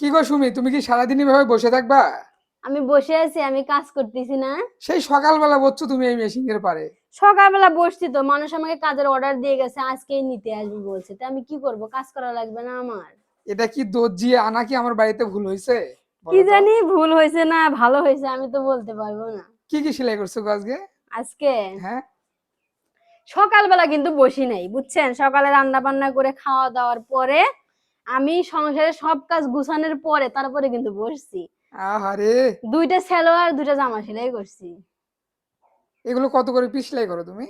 কি গো সুমি তুমি কি সারাদিন এভাবে বসে থাকবা? আমি বসে আছি আমি কাজ করতেছি না। সেই সকালবেলা বলছো তুমি এই মেশিন এর পারে। সকালবেলা বসছি তো মানুষ আমাকে কাজের অর্ডার দিয়ে গেছে আজকেই নিতে আসবে বলছে। তো আমি কি করব? কাজ করা লাগবে না আমার। এটা কি দর্জি আনা কি আমার বাড়িতে ভুল হয়েছে? কি জানি ভুল হয়েছে না ভালো হয়েছে আমি তো বলতে পারব না। কি কি সেলাই করছ আজকে? আজকে? হ্যাঁ। সকালবেলা কিন্তু বসি নাই বুঝছেন? সকালে রান্না বান্না করে খাওয়া দাওয়ার পরে আমি সংসারের সব কাজ গুছানোর পরে তারপরে কিন্তু বসছি। আহারে। দুইটা সালোয়ার দুইটা জামা সেলাই করছি। এগুলো কত করে পিস সেলাই করো তুমি?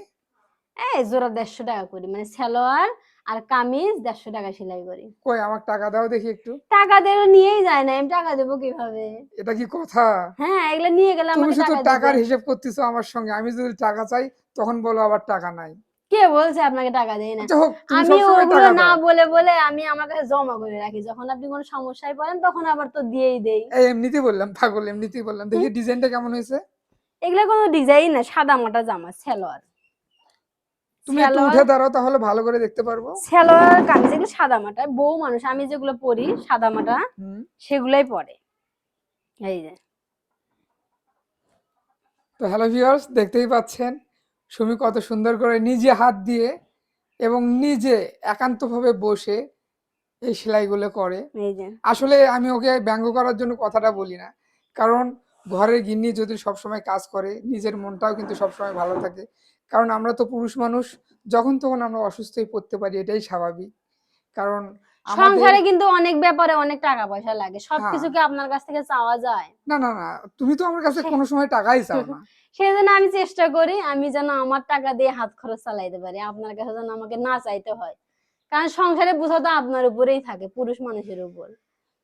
এই জোড়া দেড়শো টাকা করি মানে সালোয়ার আর কামিজ দেড়শো টাকা সেলাই করি। কই আমার টাকা দাও দেখি একটু। টাকা দেবে নিয়েই যায় না আমি টাকা দেবো কীভাবে? এটা কি কথা? হ্যাঁ এগুলো নিয়ে গেলে তুমি শুধু টাকার হিসেব করতেছো আমার সঙ্গে আমি যদি টাকা চাই তখন বলো আবার টাকা নাই। কে বলছে আপনাকে টাকা দেয় না। আচ্ছা আমি ওগুলো না বলে বলে আমি আমার কাছে জমা করে রাখি। যখন আপনি কোনো সমস্যায় পড়েন তখন আবার তো দিয়েই দেই। এই এমনিতেই বললাম পাগল এমনিতেই বললাম। দেখি ডিজাইনটা কেমন হয়েছে? এগুলো কোনো ডিজাইন না সাদা মোটা জামা সালোয়ার। তুমি একটু উঠে দাঁড়াও তাহলে ভালো করে দেখতে পারব। সালোয়ার কামিজ এগুলো সাদা মাটা। বউ মানুষ আমি যেগুলো পরি সাদা মাটা সেগুলাই পরে। এই যে। তো হ্যালো ভিউয়ার্স দেখতেই পাচ্ছেন। সুমি কত সুন্দর করে নিজে হাত দিয়ে এবং নিজে একান্তভাবে বসে এই সেলাইগুলো করে। আসলে আমি ওকে ব্যঙ্গ করার জন্য কথাটা বলি না। কারণ ঘরের গিন্নি যদি সবসময় কাজ করে নিজের মনটাও কিন্তু সবসময় ভালো থাকে। কারণ আমরা তো পুরুষ মানুষ যখন তখন আমরা অসুস্থই পড়তে পারি এটাই স্বাভাবিক। কারণ সংসারে কিন্তু অনেক ব্যাপারে অনেক টাকা পয়সা লাগে সবকিছু হ্যাঁ। কি আপনার কাছ থেকে চাওয়া যায়? না না না তুমি তো আমার কাছে কোনো সময় টাকাই চাও না। সেই জন্য আমি চেষ্টা করি আমি যেন আমার টাকা দিয়ে হাত খরচ চালাইতে পারি আপনার কাছে যেন আমাকে না চাইতে হয়। কারণ সংসারে বোঝা তো আপনার উপরেই থাকে পুরুষ মানুষের উপর।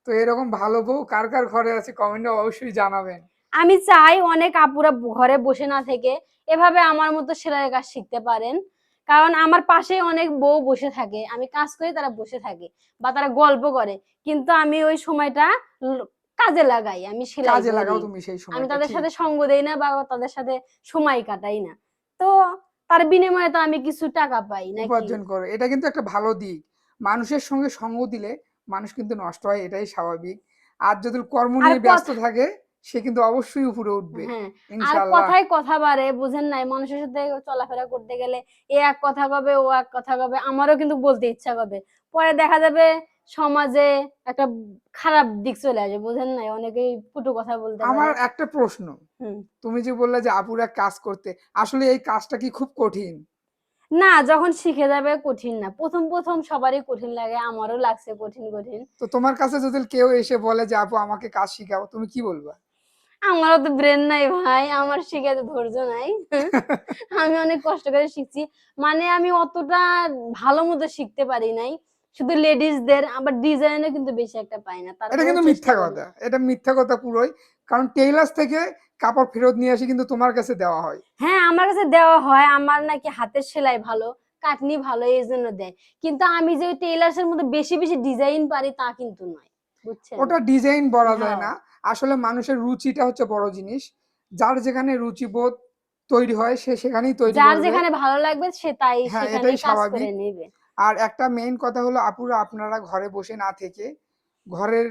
তো এরকম ভালো বউ কার কার ঘরে আছে কমেন্টে অবশ্যই জানাবেন। আমি চাই অনেক আপুরা ঘরে বসে না থেকে এভাবে আমার মতো সেলাইয়ের কাজ শিখতে পারেন। কারণ আমার পাশে অনেক বউ বসে থাকে আমি কাজ করি তারা বসে থাকে বা তারা গল্প করে। কিন্তু আমি ওই সময়টা কাজে লাগাই আমি সেলাই কাজে লাগাও তুমি সেই সময় আমি তাদের সাথে সঙ্গ দেই না বা তাদের সাথে সময় কাটাই না। তো তার বিনিময়ে তো আমি কিছু টাকা পাই নাকি? উপার্জন করো। এটা কিন্তু একটা ভালো দিক। মানুষের সঙ্গে সঙ্গ দিলে মানুষ কিন্তু নষ্ট হয় এটাই স্বাভাবিক। আর যদি কর্ম নিয়ে ব্যস্ত থাকে সে কিন্তু অবশ্যই উপরে উঠবে। হ্যাঁ আর কথায় কথা বাড়ে বুঝেন নাই? মানুষের সাথে চলাফেরা করতে গেলে এ এক কথা কবে ও এক কথা কবে আমারও কিন্তু বলতে ইচ্ছা করবে পরে দেখা যাবে সমাজে একটা খারাপ দিক চলে আসে বোঝেন নাই? অনেকেই পুটু কথা বলতে আমার একটা প্রশ্ন। তুমি যে বললে যে আপুরা কাজ করতে আসলে এই কাজটা কি খুব কঠিন? না যখন শিখে যাবে কঠিন না। প্রথম প্রথম সবারই কঠিন লাগে আমারও লাগছে কঠিন কঠিন। তো তোমার কাছে যদি কেউ এসে বলে যে আপু আমাকে কাজ শিখাও তুমি কি বলবা? আমারও তো ব্রেন নাই ভাই আমার শিখাতে ধৈর্য নাই। আমি অনেক কষ্ট করে শিখছি। মানে আমি অতটা ভালো মতো শিখতে পারি নাই। শুধু লেডিসদের আবার ডিজাইনও কিন্তু বেশি একটা পায় না। এটা কিন্তু মিথ্যা কথা। এটা মিথ্যা কথা পুরোই। কারণ টেইলার্স থেকে কাপড় ফেরত নিয়ে আসি কিন্তু তোমার কাছে দেওয়া হয়। হ্যাঁ আমার কাছে দেওয়া হয়। আমার নাকি হাতের সেলাই ভালো কাটনি ভালো এই জন্য দেয়। কিন্তু আমি যে টেইলার্স এর মধ্যে বেশি বেশি ডিজাইন পারি তা কিন্তু নয়। বুঝছেন? ওটা ডিজাইন বলা যায় হ্যাঁ। না। আসলে মানুষের রুচিটা হচ্ছে বড় জিনিস। যার যেখানে রুচিবোধ তৈরি হয় সে সেখানেই তৈরি যার যেখানে ভালো লাগবে সে তাই হ্যাঁ, সেখানে কাজ করে নেবে। আর একটা মেইন কথা হলো আপুরা আপনারা ঘরে বসে না থেকে ঘরের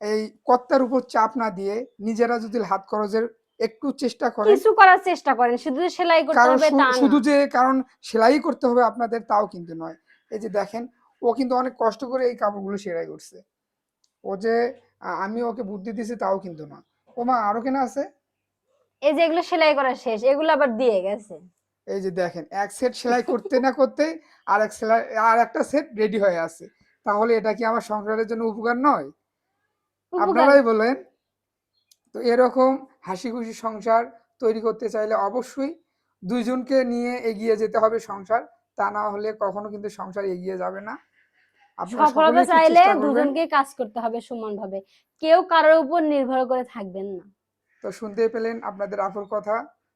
এই কর্তার উপর চাপ না দিয়ে নিজেরা যদি হাত খরচের একটু চেষ্টা করেন কিছু করার চেষ্টা করেন শুধু যে সেলাই করতে হবে তা শুধু যে কারণ সেলাই করতে হবে আপনাদের তাও কিন্তু নয়। এই যে দেখেন ও কিন্তু অনেক কষ্ট করে এই কাপড়গুলো সেলাই করছে। ও যে আমি ওকে বুদ্ধি দিছি তাও কিন্তু না ও মা আরও কেনা আছে? এই যে এগুলো সেলাই করা শেষ এগুলো আবার দিয়ে গেছে। এই যে দেখেন এক সেট সেলাই করতে না করতে আর এক সেলাই আর একটা সেট রেডি হয়ে আছে। তাহলে এটা কি আমার সংসারের জন্য উপকার নয়? আপনারাই বলেন। তো এরকম হাসি খুশি সংসার তৈরি করতে চাইলে অবশ্যই দুইজনকে নিয়ে এগিয়ে যেতে হবে সংসার। তা না হলে কখনো কিন্তু সংসার এগিয়ে যাবে না। সফলতা চাইলে দুজনকে কাজ করতে হবে সমানভাবে। কেউ কারোর উপর নির্ভর করে থাকবেন না। তো শুনতে পেলেন আপনাদের আপুর কথা।